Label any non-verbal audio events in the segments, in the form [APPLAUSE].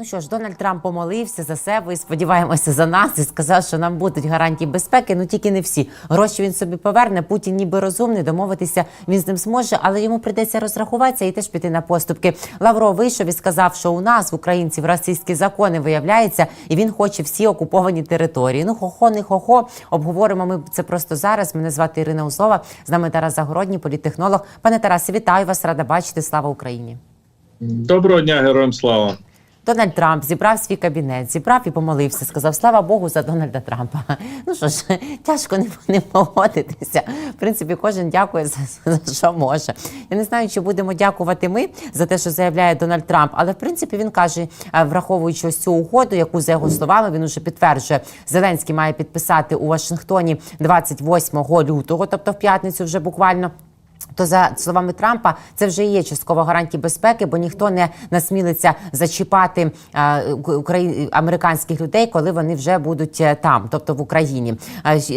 Ну що ж, Дональд Трамп помолився за себе і сподіваємося за нас і сказав, що нам будуть гарантії безпеки. Ну тільки не всі. Гроші він собі поверне. Путін ніби розумний, домовитися він з ним зможе, але йому прийдеться розрахуватися і теж піти на поступки. Лавров вийшов і сказав, що у нас в українців російські закони виявляється, і він хоче всі окуповані території. Ну хохо, не хохо. Обговоримо ми це просто зараз. Мене звати Ірина Узлова. З нами Тарас Загородній, політтехнолог. Пане Тарасе, вітаю вас, рада бачити. Слава Україні. Доброго дня, героям слава. Дональд Трамп зібрав свій кабінет, зібрав і помолився. Сказав слава Богу за Дональда Трампа. [LAUGHS] Ну що ж, [LAUGHS] тяжко не, не погодитися. В принципі, кожен дякує за, за що може. Я не знаю, чи будемо дякувати ми за те, що заявляє Дональд Трамп, але в принципі він каже, е, враховуючи ось цю угоду, яку за його словами він уже підтверджує, Зеленський має підписати у Вашингтоні 28 лютого, тобто в п'ятницю вже буквально. То за словами Трампа це вже є часткова гарантія безпеки, бо ніхто не насмілиться зачіпати е, украї... американських людей, коли вони вже будуть е, там, тобто в Україні.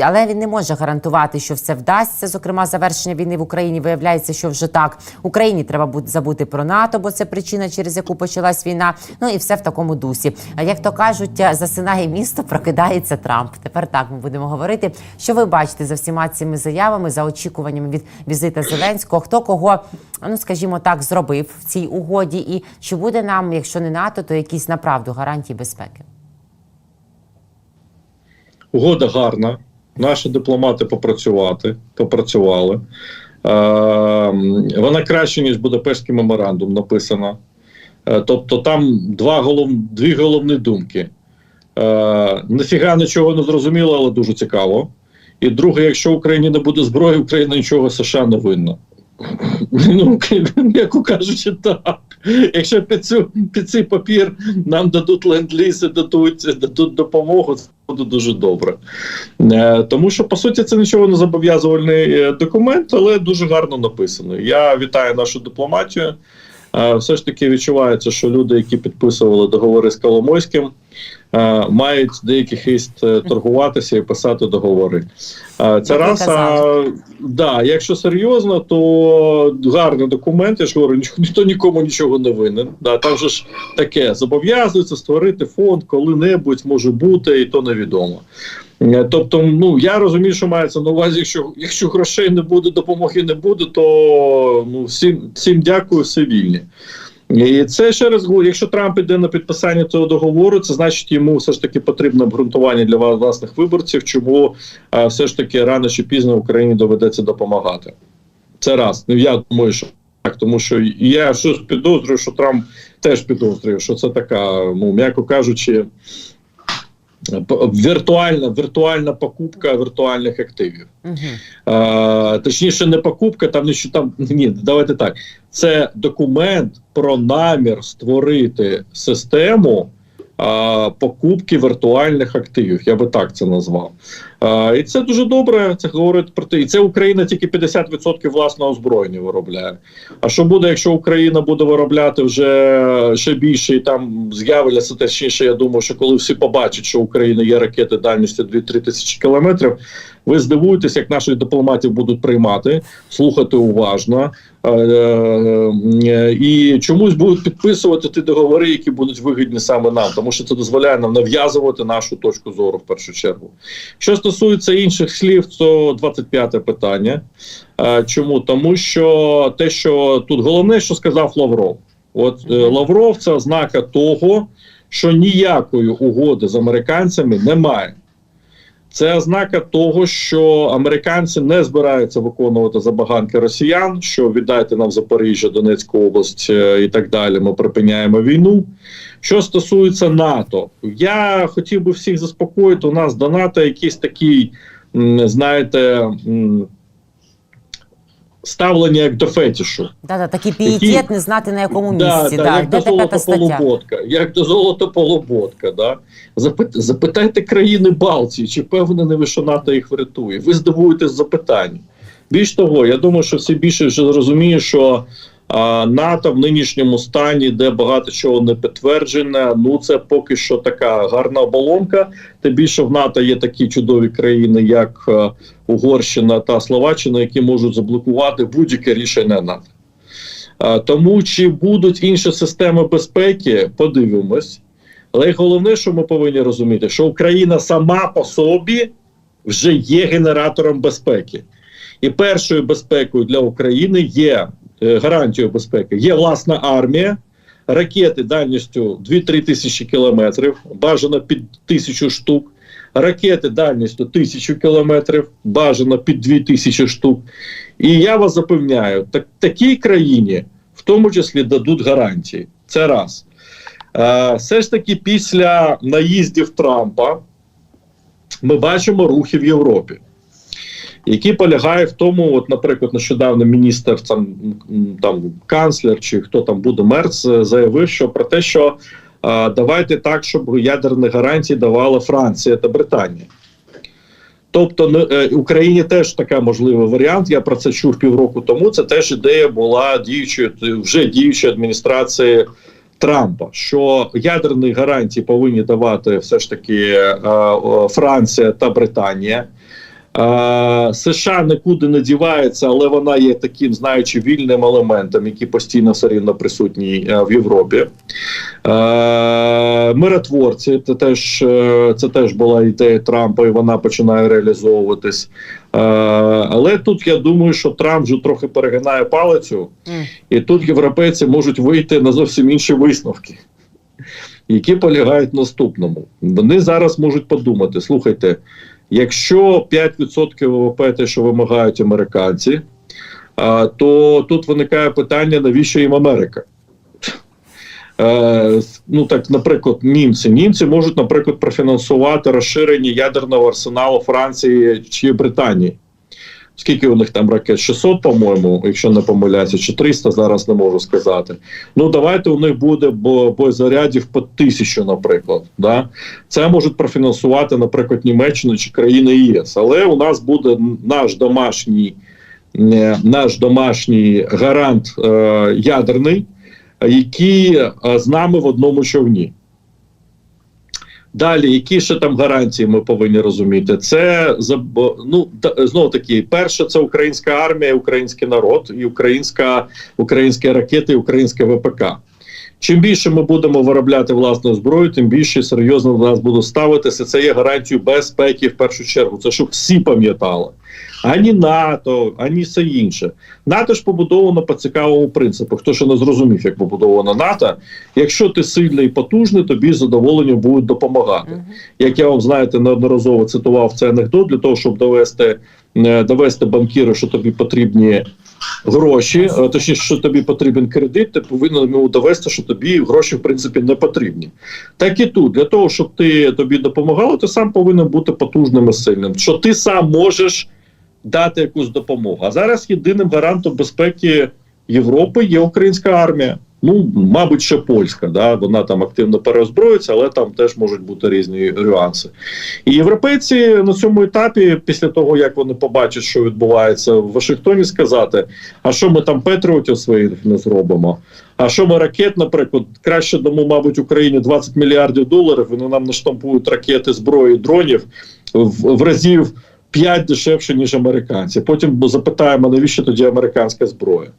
Але він не може гарантувати, що все вдасться. Зокрема, завершення війни в Україні виявляється, що вже так. Україні треба забути про НАТО, бо це причина, через яку почалась війна. Ну і все в такому дусі. Як то кажуть, е, засинає місто, прокидається Трамп. Тепер так ми будемо говорити. Що ви бачите за всіма цими заявами, за очікуваннями від візита Зеленського? Хто кого, ну скажімо так, зробив в цій угоді? І чи буде нам, якщо не НАТО, то якісь направду гарантії безпеки? Угода гарна. Наші дипломати попрацювати, попрацювали. Е, вона краще, ніж Будапештський меморандум написана. Е, тобто там два голов... дві головні думки. Е, Нафіга нічого не зрозуміло, але дуже цікаво. І друге, якщо Україні не буде зброї, Україна нічого США не винна. [LAUGHS] Ну, м'яко кажучи, так. Якщо під, цю, під цей папір нам дадуть ленд-ліз і дадуть, дадуть допомогу, це буде дуже добре. Е, тому що, по суті, це нічого не зобов'язувальний е, документ, але дуже гарно написано. Я вітаю нашу дипломатію. Е, все ж таки відчувається, що люди, які підписували договори з Коломойським, мають деякий хист е, торгуватися і писати договори. Е, Це раз. А, да, якщо серйозно, то гарний документ, я ж говорю, ніхто, нікому нічого не винен. Да, там же ж таке зобов'язується створити фонд, коли-небудь може бути, і то невідомо. Е, Тобто, ну я розумію, що мається на увазі, якщо, якщо грошей не буде, допомоги не буде, то ну всім, всім дякую, все вільні. І це ще раз говорю, якщо Трамп іде на підписання цього договору, це значить йому все ж таки потрібне обґрунтування для власних виборців, чому а, все ж таки рано чи пізно Україні доведеться допомагати. Це раз. Ну я думаю, що так, тому що я щось підозрюю, що Трамп теж підозрює, що це така, ну м'яко кажучи, віртуальна, віртуальна покупка віртуальних активів. Угу. Точніше, не покупка, там не що там ні, давайте так. Це документ про намір створити систему покупки віртуальних активів. Я би так це назвав. І це дуже добре. Це говорить про те, і це Україна тільки 50% власного озброєння виробляє. А що буде, якщо Україна буде виробляти вже ще більше, і там з'являться точніше, я думаю, що коли всі побачать, що Україна є ракети дальністю 2-3 тисячі кілометрів, ви здивуєтесь, як наших дипломатів будуть приймати, слухати уважно е, е, і чомусь будуть підписувати ті договори, які будуть вигідні саме нам, тому що це дозволяє нам нав'язувати нашу точку зору в першу чергу. Що стосується інших слів, то 25-те питання. Е, Чому? Тому що те, що тут головне, що сказав Лавров. От Лавров це ознака того, що ніякої угоди з американцями немає. Це ознака того, що американці не збираються виконувати забаганки росіян, що віддайте нам Запоріжжя, Донецьку область е, і так далі. Ми припиняємо війну. Що стосується НАТО, я хотів би всіх заспокоїти. У нас до НАТО якийсь такий, знаєте, ставлення як до фетішу. Да-да, такий пієтет, не знати на якому місці. Да, як Де до золотополуботка, як до золотополуботка, да? Запит, запитайте країни Балтії, чи впевнені ви, що НАТО їх врятує. Ви здивуєтесь запитання. Більш того, я думаю, що всі більше вже розуміють, що НАТО в нинішньому стані, де багато чого не підтверджене, ну це поки що така гарна оболонка. Тим більше в НАТО є такі чудові країни, як е, Угорщина та Словаччина, які можуть заблокувати будь-яке рішення НАТО. Тому чи будуть інші системи безпеки, подивимось. Але головне, що ми повинні розуміти, що Україна сама по собі вже є генератором безпеки. І першою безпекою для України є е, гарантією безпеки, є власна армія, ракети дальністю 2-3 тисячі кілометрів, бажано під тисячу штук. Ракети дальністю тисячу кілометрів, бажано під 2000 штук. І я вас запевняю, так, такій країні в тому числі дадуть гарантії. Це раз. Е, все ж таки, після наїздів Трампа ми бачимо рухи в Європі, які полягають в тому, от, наприклад, нещодавно міністр там, там канцлер чи хто там буде Мерц е, заявив, що про те, що е, давайте так, щоб ядерні гарантії давала Франція та Британія. Тобто не- е, Україні теж така можливий варіант. Я про це чув півроку тому. Це теж ідея була діючої вже діючої адміністрації Трампа, що ядерні гарантії повинні давати все ж таки е, Франція та Британія. Е, США нікуди не дівається, але вона є таким, знаючи, вільним елементом, який постійно все рівно присутній е, в Європі. Е, миротворці, це теж, це теж була ідея Трампа, і вона починає реалізовуватись. Але тут я думаю, що Трамп вже трохи перегинає палицю, і тут європейці можуть вийти на зовсім інші висновки, які полягають наступному. Вони зараз можуть подумати: слухайте, якщо 5% ВВП те, що вимагають американці, то тут виникає питання, навіщо їм Америка? Е, ну так, наприклад, німці. Німці можуть, наприклад, профінансувати розширення ядерного арсеналу Франції чи Британії. Скільки у них там ракет? 600, по-моєму, якщо не помиляюся, чи 300, зараз не можу сказати. Ну давайте у них буде бо- боєзарядів по тисячу, наприклад. Да? Це можуть профінансувати, наприклад, Німеччина чи країни ЄС. Але у нас буде наш домашній, е, наш домашній гарант е, ядерний, який е, з нами в одному човні. Далі, які ще там гарантії ми повинні розуміти? Це ну знову таки, перше, це українська армія, український народ, і українська, українські ракети, і українське ВПК. Чим більше ми будемо виробляти власну зброю, тим більше серйозно до нас будуть ставитися. Це є гарантією безпеки в першу чергу. Це щоб всі пам'ятали. Ані НАТО, ані все інше. НАТО ж побудовано по цікавому принципу. Хто ще не зрозумів, як побудовано НАТО, якщо ти сильний і потужний, тобі з задоволенням будуть допомагати. Як я вам знаєте, неодноразово цитував цей анекдот для того, щоб довести, е, довести банкіру, що тобі потрібні гроші, е, точніше, що тобі потрібен кредит, ти повинен йому довести, що тобі гроші в принципі не потрібні. Так і тут для того, щоб ти тобі допомагало, ти сам повинен бути потужним і сильним. Що ти сам можеш дати якусь допомогу. А зараз єдиним гарантом безпеки Європи є українська армія. Ну, мабуть, ще польська, да, вона там активно переозброюється, але там теж можуть бути різні нюанси. І європейці на цьому етапі, після того як вони побачать, що відбувається в Вашингтоні, сказати: а що ми там патріотів своїх не зробимо? А що ми ракет, наприклад, краще дамо, мабуть, Україні 20 мільярдів доларів. Вони нам наштампують ракети, зброї, дронів в, в разів 5 дешевше, ніж американці. Потім запитаємо, навіщо тоді американська зброя.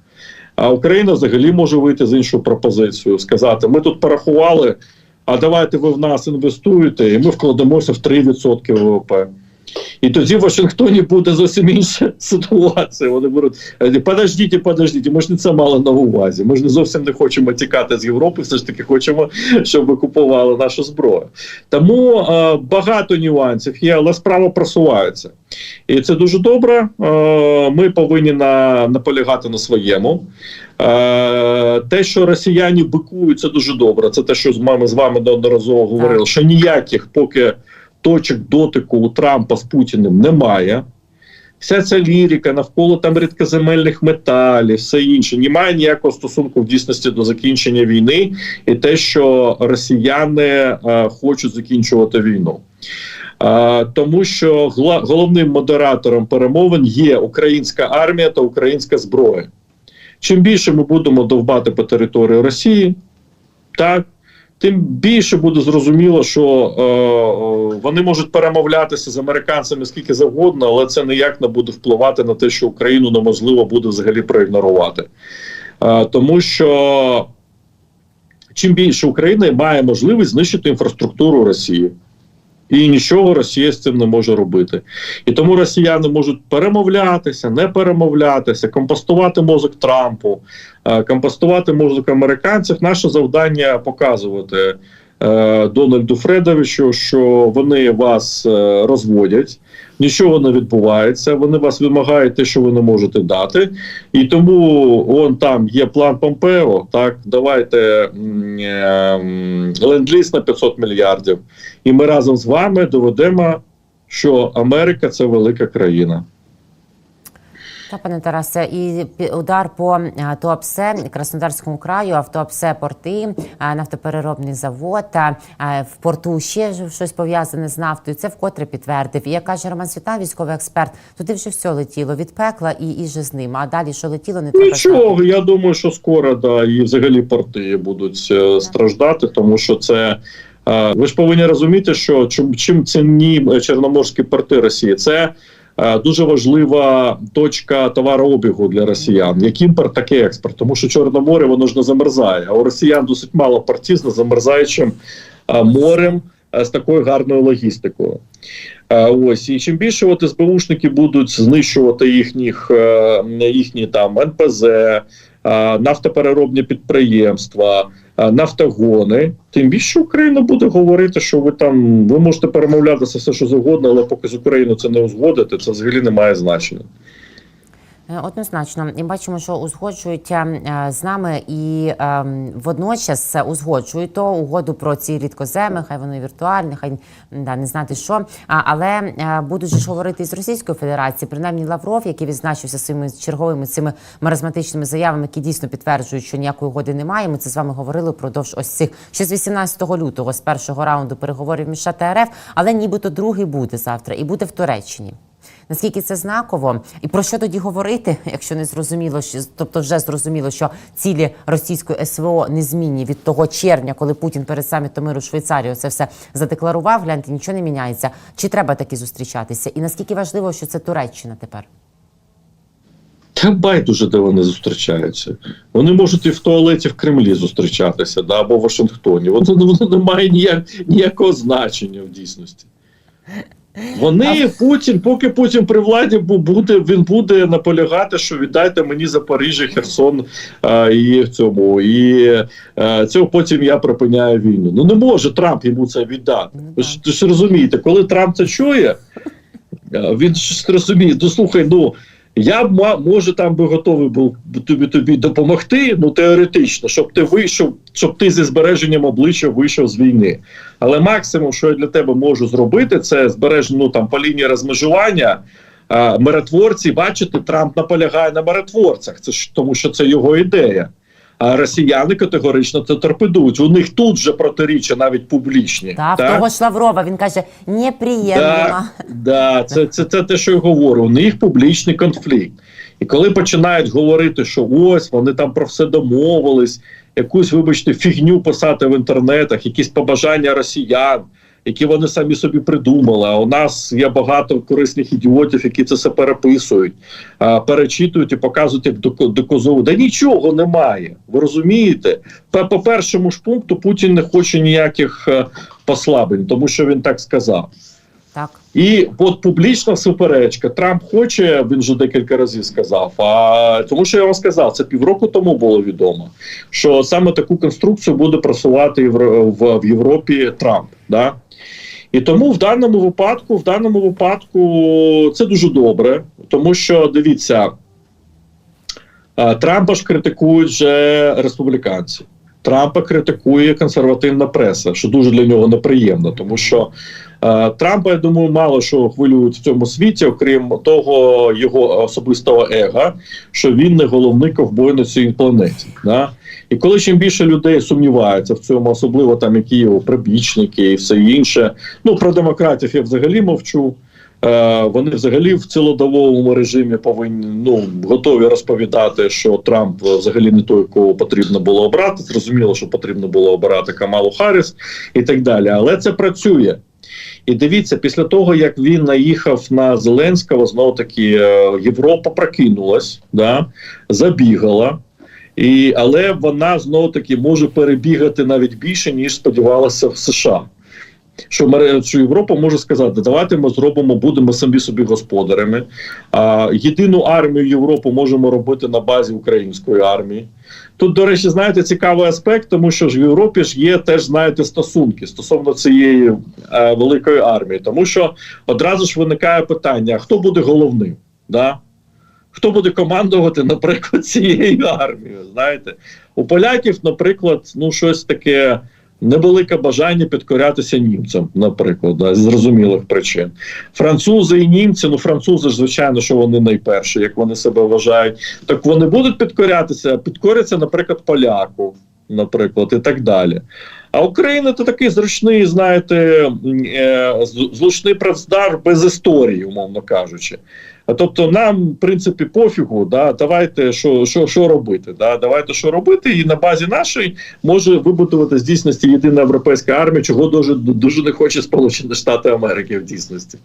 А Україна взагалі може вийти з іншою пропозицією, сказати: ми тут порахували, а давайте ви в нас інвестуєте, і ми вкладемося в 3% ВВП. І тоді в Вашингтоні буде зовсім інша [LAUGHS] ситуація. Вони будуть «Е, подождіть, подождіть, ми ж не це мали на увазі. Ми ж не зовсім не хочемо тікати з Європи, все ж таки хочемо, щоб ви купували нашу зброю. Тому е, багато нюансів є, але справа просувається. І це дуже добре. Е, Ми повинні на, наполягати на своєму. Е, Те, що росіяни бикують, це дуже добре. Це те, що з вами з вами неодноразово говорили, що ніяких поки точок дотику у Трампа з Путіним немає. Вся ця лірика навколо там рідкоземельних металів, все інше, немає ніякого стосунку в дійсності до закінчення війни і те, що росіяни е, хочуть закінчувати війну. Е, тому що головним модератором перемовин є українська армія та українська зброя. Чим більше ми будемо довбати по території Росії, так, тим більше буде зрозуміло, що е, е, вони можуть перемовлятися з американцями скільки завгодно, але це ніяк не буде впливати на те, що Україну неможливо буде взагалі проігнорувати. Е, тому що чим більше Україна має можливість знищити інфраструктуру Росії. І нічого Росія з цим не може робити. І тому росіяни можуть перемовлятися, не перемовлятися, компостувати мозок Трампу, е, компостувати мозок американців. Наше завдання показувати е, Дональду Фредовичу, що вони вас е, розводять, нічого не відбувається. Вони вас вимагають те, що ви не можете дати. І тому он там є план Помпео. Так, давайте ленд-ліз на 500 мільярдів. І ми разом з вами доведемо, що Америка це велика країна. Та, пане Тарасе, і удар по е, ТОПСЕ Краснодарському краю, автоапсе порти, е, нафтопереробний завод. е, В порту ще щось пов'язане з нафтою. Це вкотре підтвердив. І як каже Роман Світан, військовий експерт, туди вже все летіло від пекла і, і же з ним. А далі що летіло, не треба знати. Нічого, я думаю, що скоро да, і взагалі порти будуть страждати, тому що це. Ви ж повинні розуміти, що чим, чим цінні е, чорноморські порти Росії, це е, дуже важлива точка товарообігу для росіян. Як імпорт, так і експорт, тому що Чорне море воно ж не замерзає. А у росіян досить мало портів з незамерзаючим е, морем з такою гарною логістикою. Ось і чим більше от СБУшники будуть знищувати їхніх їхні там НПЗ, нафтопереробні підприємства, нафтогони, тим більше Україна буде говорити, що ви там ви можете перемовлятися все, що завгодно, але поки з Україною це не узгодите, це взагалі не має значення. Е, Однозначно, і бачимо, що узгоджують е, з нами і е, водночас узгоджують то угоду про ці рідкоземи, хай вони віртуальні, хай да, не знати що. Але е, будуть ж говорити з Російською Федерацією, принаймні Лавров, який відзначився своїми черговими цими маразматичними заявами, які дійсно підтверджують, що ніякої угоди немає. Ми це з вами говорили впродовж ось цих ще з 18 лютого, з першого раунду переговорів між США та РФ, але нібито другий буде завтра і буде в Туреччині. Наскільки це знаково, і про що тоді говорити, якщо не зрозуміло, що тобто вже зрозуміло, що цілі російської СВО незмінні від того червня, коли Путін перед самітом миру Швейцарію це все задекларував. Гляньте, нічого не міняється. Чи треба таки зустрічатися? І наскільки важливо, що це Туреччина тепер? Та байдуже, де вони зустрічаються. Вони можуть і в туалеті в Кремлі зустрічатися, да, або в Вашингтоні. Воно, воно не має ніяк, ніякого значення в дійсності. Вони Путін, поки Путін при владі буде, він буде наполягати, що віддайте мені Запоріжжя, Херсон а, і в цьому. І а, цього потім я припиняю війну. Ну не може Трамп йому це віддати. Ну, Ви ж, ж розумієте, коли Трамп це чує, він ж розуміє, ну слухай, ну. Я б може там би готовий був тобі тобі допомогти, ну теоретично, щоб ти вийшов, щоб ти зі збереженням обличчя вийшов з війни. Але максимум, що я для тебе можу зробити, це збереження ну, там по лінії розмежування. Миротворці, бачите, Трамп наполягає на миротворцях. Це ж тому, що це його ідея. А росіяни категорично це торпедують. У них тут же протиріччя навіть публічні. Та в так? того ж Лаврова він каже, неприємно. Да, да, це, це, це те, що я говорю. У них публічний конфлікт. І коли починають говорити, що ось вони там про все домовились, якусь, вибачте, фігню писати в інтернетах, якісь побажання росіян, які вони самі собі придумали. А у нас є багато корисних ідіотів, які це все переписують, перечитують і показують як доказову. Да нічого немає. Ви розумієте? По, по першому ж пункту Путін не хоче ніяких е, послаблень, тому що він так сказав. Так. І от публічна суперечка. Трамп хоче, він вже декілька разів сказав. А тому, що я вам сказав, це півроку тому було відомо, що саме таку конструкцію буде просувати Євро- в, в Європі Трамп. Да? І тому в даному випадку, в даному випадку, це дуже добре, тому що дивіться, Трампа ж критикують вже республіканці. Трампа критикує консервативна преса, що дуже для нього неприємно, тому що е, Трампа, я думаю, мало що хвилюють в цьому світі, окрім того його особистого ега, що він не головний ковбой на цій планеті. Да? І коли чим більше людей сумніваються в цьому, особливо там які його прибічники і все інше. Ну про демократів я взагалі мовчу. Е, Вони взагалі в цілодобовому режимі повинні ну готові розповідати, що Трамп е, взагалі не той, кого потрібно було обрати. Зрозуміло, що потрібно було обирати Камалу Харріс і так далі. Але це працює. І дивіться, після того як він наїхав на Зеленського, знову таки е, Європа прокинулась, да, забігала. І, але вона знову таки може перебігати навіть більше, ніж сподівалася в США. Що, Європа може сказати, давайте ми зробимо, будемо самі собі господарями. А, єдину армію Європи можемо робити на базі української армії. Тут, до речі, знаєте, цікавий аспект, тому що ж в Європі ж є теж знаєте стосунки стосовно цієї е, великої армії, тому що одразу ж виникає питання: хто буде головним? Да? Хто буде командувати, [LAUGHS] наприклад, цією армією? Знаєте, у поляків, наприклад, ну щось таке невелике бажання підкорятися німцям, наприклад, да, з зрозумілих причин. Французи і німці, ну французи ж, звичайно, що вони найперші, як вони себе вважають, так вони будуть підкорятися, підкоряться, наприклад, поляку, наприклад, і так далі. А Україна то такий зручний, знаєте, е, зручний плацдарм без історії, умовно кажучи. Тобто нам, в принципі, пофігу, да, давайте що, що, що робити. Да, давайте що робити, і на базі нашої може вибудувати з дійсності єдина європейська армія, чого дуже дуже не хоче Сполучені Штати Америки в дійсності.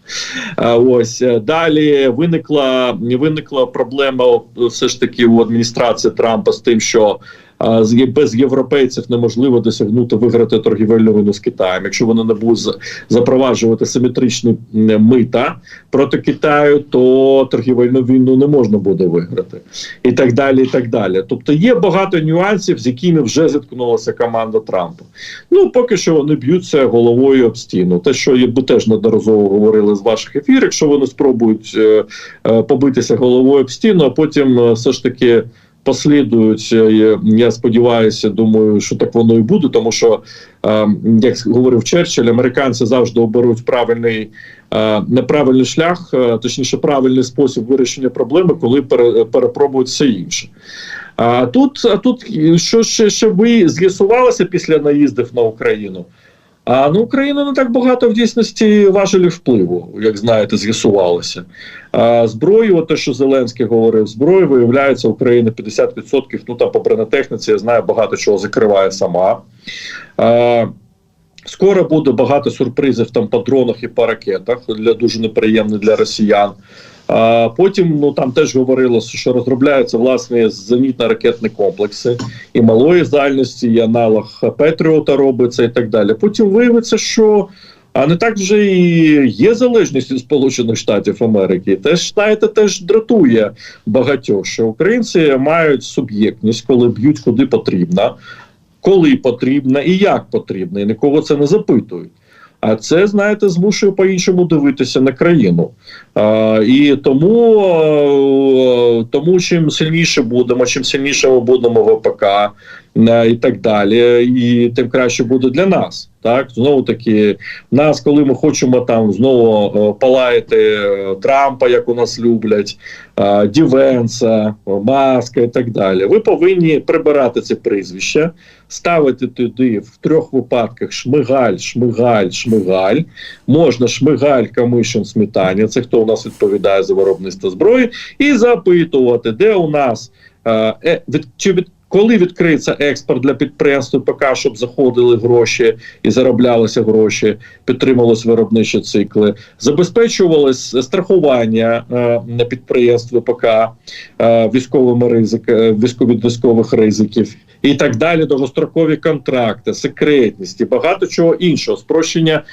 А, ось е, далі виникла виникла проблема все ж таки у адміністрації Трампа з тим, що. А, без європейців неможливо досягнути виграти торгівельну війну з Китаєм, якщо вони не будуть запроваджувати симетричні мита проти Китаю, то торгівельну війну не можна буде виграти, і так далі. І так далі. Тобто є багато нюансів, з якими вже зіткнулася команда Трампа. Ну поки що вони б'ються головою об стіну. Те, що ви теж неодноразово говорили з ваших ефірів, якщо вони спробують е, е, побитися головою об стіну, а потім е, все ж таки. Послідують, е, я- сподіваюся, думаю, що так воно і буде, тому що, е, як говорив Черчилль, американці завжди оберуть правильний е, неправильний шлях, точніше, правильний спосіб вирішення проблеми, коли перепробують все інше. А тут, а тут що ще, ще ви з'ясувалося після наїздів на Україну? А ну Україна не так багато в дійсності важелів впливу, як знаєте, з'ясувалося. А, зброю, от те, що Зеленський говорив, зброю виявляється Україна 50%, ну там по бронетехніці, я знаю, багато чого закриває сама. А, Скоро буде багато сюрпризів там по дронах і по ракетах для дуже неприємно для росіян. А потім ну там теж говорилося, що розробляються власне зенітно-ракетні комплекси і малої дальності, і аналог Петріота робиться, і так далі. Потім виявиться, що а не так вже і є залежність від Сполучених Штатів Америки. Теж знаєте, теж дратує багатьох, що українці мають суб'єктність, коли б'ють куди потрібно, коли потрібно і як потрібно, і нікого це не запитують. А це, знаєте, змушує по-іншому дивитися на країну. А, і тому, е, тому чим сильніше будемо, чим сильніше ми будемо в ОПК е, і так далі, і тим краще буде для нас. Так, знову таки, нас, коли ми хочемо там знову е, палаяти е, Трампа, як у нас люблять, е, Дівенса, Маска і так далі. Ви повинні прибирати це прізвище, ставити туди в трьох випадках шмигаль, шмигаль, шмигаль. Можна шмигаль, камишин, сметані. Це хто у нас відповідає за виробництво зброї, і запитувати, де у нас е, е, від, чи. Коли відкриється експорт для підприємств ПК, щоб заходили гроші і зароблялися гроші, підтримувалися виробничі цикли, забезпечувалось страхування е, підприємств ПК е, військовими ризики, військові військових ризиків і так далі. Довгострокові контракти, секретність і багато чого іншого, спрощення.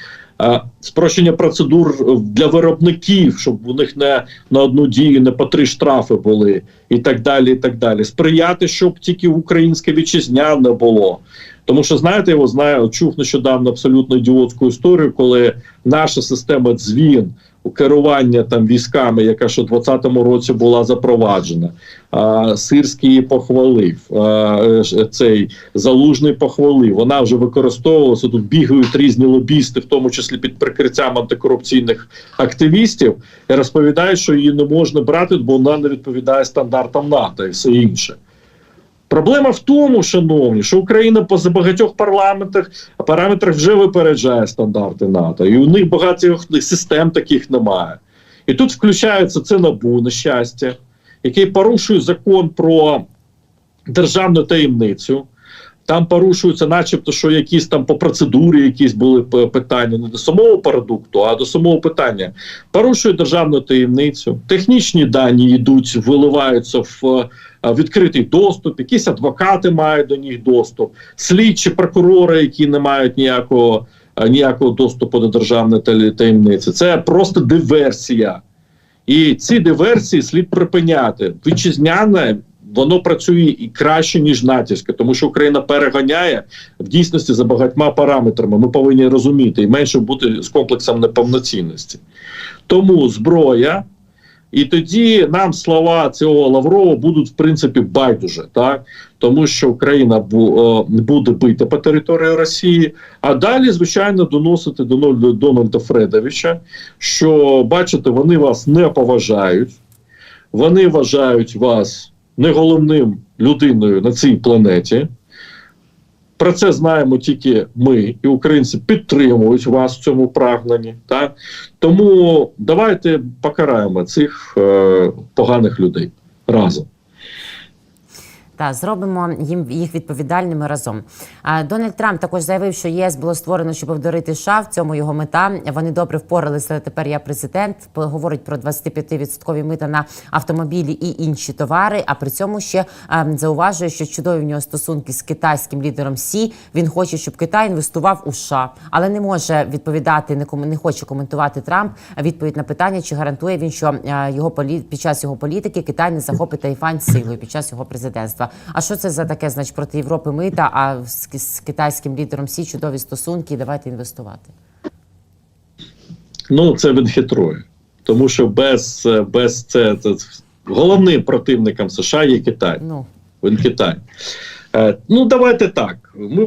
Е, Спрощення процедур для виробників, щоб у них не на одну дію не по три штрафи були, і так далі. і так далі. Сприяти, щоб тільки українське вітчизняне було. Тому що знаєте, його знаю, чув нещодавно абсолютно ідіотську історію, коли наша система дзвін керування там військами, яка ще у 2020 році була запроваджена. А, Сирський похвалив. А, е, цей залужний похвалив. Вона вже використовувалася. Тут бігають різні лобісти, в тому числі під прикриттям антикорупційних активістів, і розповідають, що її не можна брати, бо вона не відповідає стандартам НАТО і все інше. Проблема в тому, шановні, що Україна по багатьох парламентах параметрах вже випереджає стандарти НАТО, і у них багатьох систем таких немає. І тут включається це набу на щастя, який порушує закон про державну таємницю. Там порушуються, начебто, що якісь там по процедурі якісь були питання не до самого продукту, а до самого питання. Порушує державну таємницю. Технічні дані йдуть, виливаються в відкритий доступ, якісь адвокати мають до них доступ, слідчі прокурори, які не мають ніякого, е, ніякого доступу до державної таємниці. Це просто диверсія. І ці диверсії слід припиняти. Вітчизняне воно працює і краще, ніж натівське, тому що Україна переганяє в дійсності за багатьма параметрами. Ми повинні розуміти і менше бути з комплексом неповноцінності. Тому зброя. І тоді нам слова цього Лаврова будуть в принципі байдуже, так? Тому що Україна о, буде бити по території Росії, а далі, звичайно, доносити до Дональда Фредовича, що бачите, вони вас не поважають, вони вважають вас не головним людиною на цій планеті. Про це знаємо тільки ми, і українці підтримують вас в цьому прагненні. Так? Тому давайте покараємо цих е, поганих людей разом. Та зробимо їм їх відповідальними разом. Дональд Трамп також заявив, що ЄС було створено, щоб обдурити США. В цьому його мета. Вони добре впоралися. Тепер я президент. Говорить про 25% мита на автомобілі і інші товари. А при цьому ще зауважує, що чудові в нього стосунки з китайським лідером Сі. Він хоче, щоб Китай інвестував у США, але не може відповідати, не не хоче коментувати Трамп. Відповідь на питання, чи гарантує він, що його під час його політики Китай не захопить Тайвань силою під час його президентства. А що це за таке, значить, проти Європи мита, а з, з китайським лідером Сі чудові стосунки, давайте інвестувати. Ну, це він хитрує. Тому що без, без це, це головним противником США є Китай. Ну Він Китай. Е, ну, давайте так. Ми,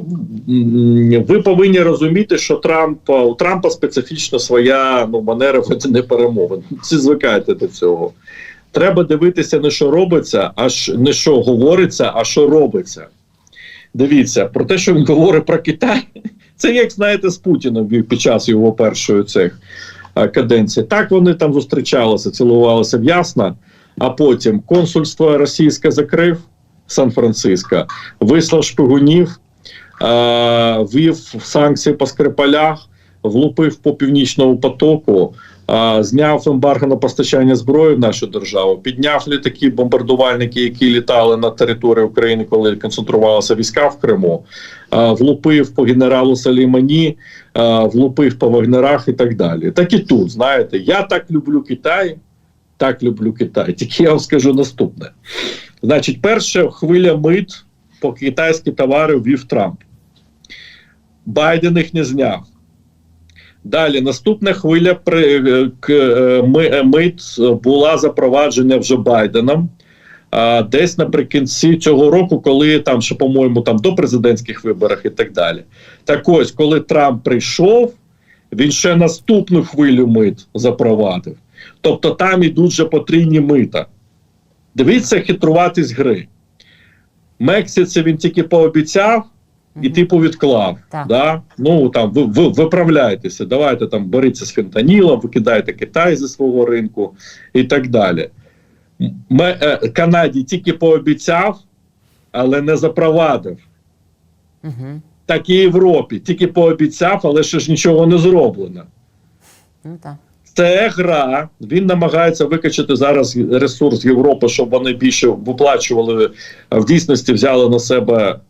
ви повинні розуміти, що Трамп, у Трампа специфічна своя ну, манера ведення перемовин. Всі звикайте до цього. Треба дивитися не що робиться, а ж не що говориться, а що робиться. Дивіться, про те, що він говорить про Китай, [LAUGHS] це як знаєте з Путіним під час його першої цих е, каденції. Так вони там зустрічалися, цілувалися в ясно, а потім консульство російське закрив Сан-Франциско, вислав шпигунів, е, ввів санкції по Скрипалях, влупив по північному потоку, зняв ембарго на постачання зброї в нашу державу, підняв літаки, бомбардувальники, які літали на території України, коли концентрувалися війська в Криму, влупив по генералу Салімані, влупив по вагнерах і так далі. Так і тут, знаєте, я так люблю Китай, так люблю Китай. Тільки я вам скажу наступне. Значить, перша хвиля мит по китайські товари ввів Трамп. Байден їх не зняв. Далі наступна хвиля е, е, е, мит була запроваджена вже Байденом. Десь наприкінці цього року, коли там ще, по-моєму, там до президентських виборах і так далі. Так ось, коли Трамп прийшов, він ще наступну хвилю мит запровадив. Тобто там ідуть вже потрійні мита. Дивіться, хитруватись гри. Мексиці він тільки пообіцяв і типу відклав. Так. Да? Ну там ви, ви виправляєтеся, давайте там боріться з фентанілом, викидайте Китай зі свого ринку і так далі. М- е, Канаді тільки пообіцяв, але не запровадив. угу. Так і Європі тільки пообіцяв, але ще ж нічого не зроблено. ну так. Це гра. Він намагається викачати зараз ресурс Європи, щоб вони більше виплачували а в дійсності, взяли на себе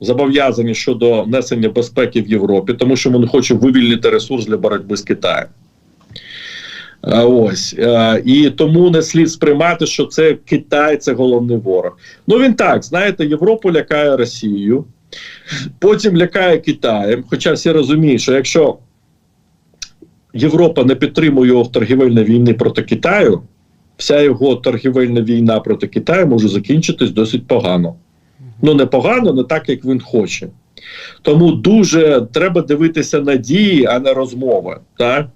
зобов'язання щодо несення безпеки в Європі, тому що він хоче вивільнити ресурс для боротьби з Китаєм. Ось Е, і тому не слід сприймати, що це Китай, це головний ворог. Ну він так, знаєте, Європу лякає Росією, потім лякає Китаєм. Хоча всі розуміють, що якщо Європа не підтримує його в торгівельній війни проти Китаю, вся його торгівельна війна проти Китаю може закінчитись досить погано. Ну, не погано, не так, як він хоче. Тому дуже треба дивитися на дії, а не розмови. Так?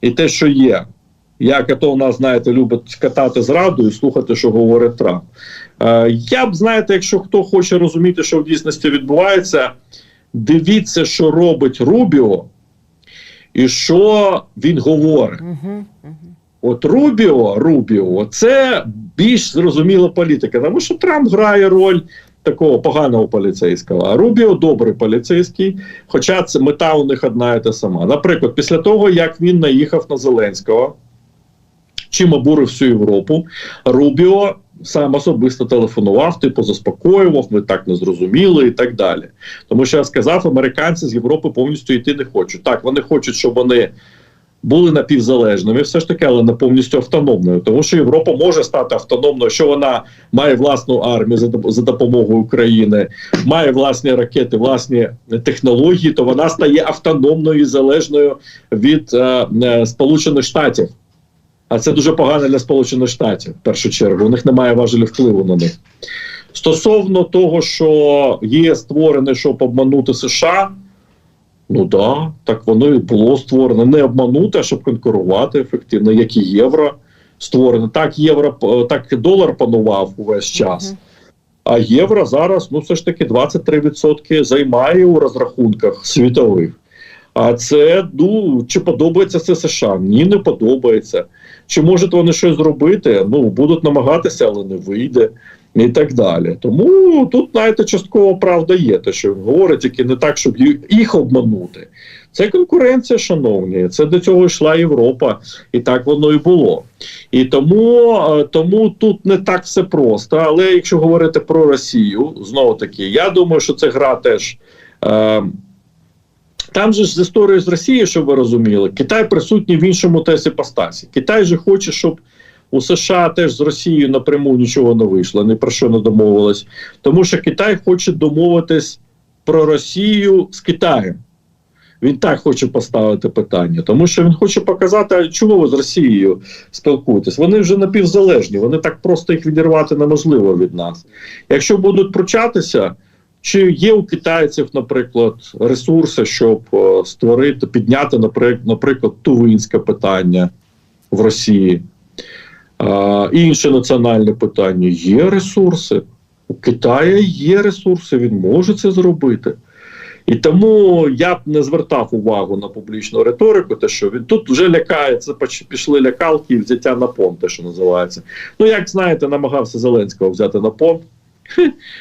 І те, що є. Як то у нас, знаєте, любить катати зраду і слухати, що говорить Трамп. Е, я б, знаєте, якщо хто хоче розуміти, що в дійсності відбувається, дивіться, що робить Рубіо, і що він говорить. Угу. От Рубіо, Рубіо, це більш зрозуміла політика, тому що Трамп грає роль такого поганого поліцейського, а Рубіо добрий поліцейський, хоча це мета у них одна і та сама. Наприклад, після того, як він наїхав на Зеленського, чим обурив всю Європу, Рубіо сам особисто телефонував, типу заспокоював, ми так не зрозуміли і так далі. Тому що я сказав, американці з Європи повністю йти не хочуть. Так, вони хочуть, щоб вони були напівзалежними, все ж таки, але не повністю автономною. Тому що Європа може стати автономною, що вона має власну армію за, доп- за допомогою України, має власні ракети, власні технології, то вона стає автономною і залежною від е, е, Сполучених Штатів. А це дуже погано для Сполучених Штатів, в першу чергу. У них немає важелі впливу на них. Стосовно того, що є створене, щоб обманути США, ну да, так воно і було створено. Не обманути, а щоб конкурувати ефективно, як і євро створено. Так, євро, е, так і долар панував увесь час. Мгм. А євро зараз, ну все ж таки, 23% займає у розрахунках світових. А це ну чи подобається це США? Ні, не подобається. Чи можуть вони щось зробити? Ну будуть намагатися, але не вийде. І так далі. Тому тут, знаєте, частково правда є, те, що він говорить, тільки не так, щоб їх обманути. Це конкуренція, шановні. Це до цього йшла Європа, і так воно і було. І тому, е, тому тут не так все просто. Але якщо говорити про Росію, знову таки, я думаю, що це гра теж. Е, там же ж з історією з Росією, щоб ви розуміли, Китай присутній в іншому тесі постасі. Китай же хоче, щоб у США теж з Росією напряму нічого не вийшло, ні про що не домовилось. Тому що Китай хоче домовитись про Росію з Китаєм. Він так хоче поставити питання, тому що він хоче показати, чого ви з Росією спілкуєтесь. Вони вже напівзалежні, вони так просто їх відірвати неможливо від нас. Якщо будуть пручатися, чи є у китайців, наприклад, ресурси, щоб е, створити, підняти, напри- наприклад, тувинське питання в Росії? А, інше національне питання: є ресурси. У Китаю є ресурси, він може це зробити. І тому я б не звертав увагу на публічну риторику, те, що він тут вже лякає, це поч- пішли лякалки і взяття на понт, те, що називається. Ну, як знаєте, намагався Зеленського взяти на понт.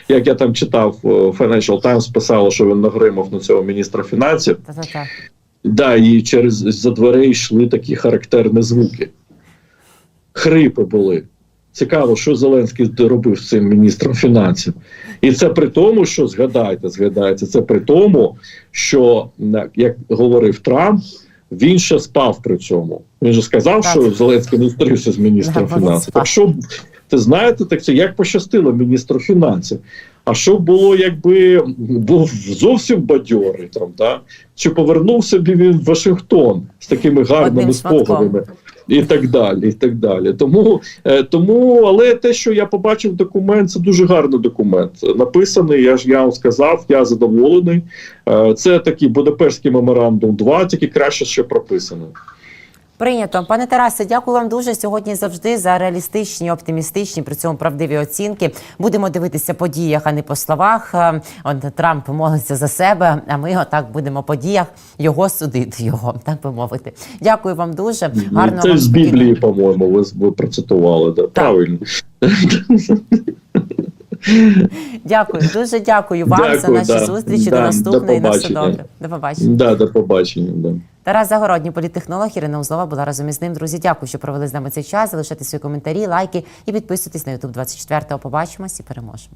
Як я там читав, е, Financial Times писало, що він нагримав на цього міністра фінансів. Та-та-та. Да, і через за дверей йшли такі характерні звуки. Хрипи були. Цікаво, що Зеленський робив з цим міністром фінансів. І це при тому, що згадайте, згадайте, це при тому, що як говорив Трамп, він ще спав при цьому. Він же сказав, Так. що Зеленський не зустрівся з міністром фінансів. Так що ти знаєте, так це як пощастило міністру фінансів. А що було, якби був зовсім бадьорий там, да? чи повернувся б він в Вашингтон з такими гарними спогадами, і так далі. і так далі. Тому, е, тому, але те, що я побачив документ, це дуже гарний документ. Написаний, я ж я вам сказав, я задоволений. Е, Це такий Будапештський меморандум 2, тільки краще ще прописаний. Прийнято, пане Тарасе, дякую вам дуже сьогодні. Завжди за реалістичні, оптимістичні, при цьому правдиві оцінки. Будемо дивитися по діях, а не по словах. Е, От Трамп молиться за себе. А ми отак будемо по діях його судити. Його так би мовити. Дякую вам дуже. Гарного це вам з Біблії, по-моєму, ви, ви процитували. Да? Правильно. [LAUGHS] Дякую, дуже дякую вам за наші да. зустрічі. Да, до наступної. до На все добре. До побачення. Да, до побачення. Да. Тарас Загородній, політтехнолог Ірина Узлова була разом із ним. Друзі, дякую, що провели з нами цей час. Залишайте свої коментарі, лайки і підписуйтесь на YouTube 24 Побачимось і переможемо.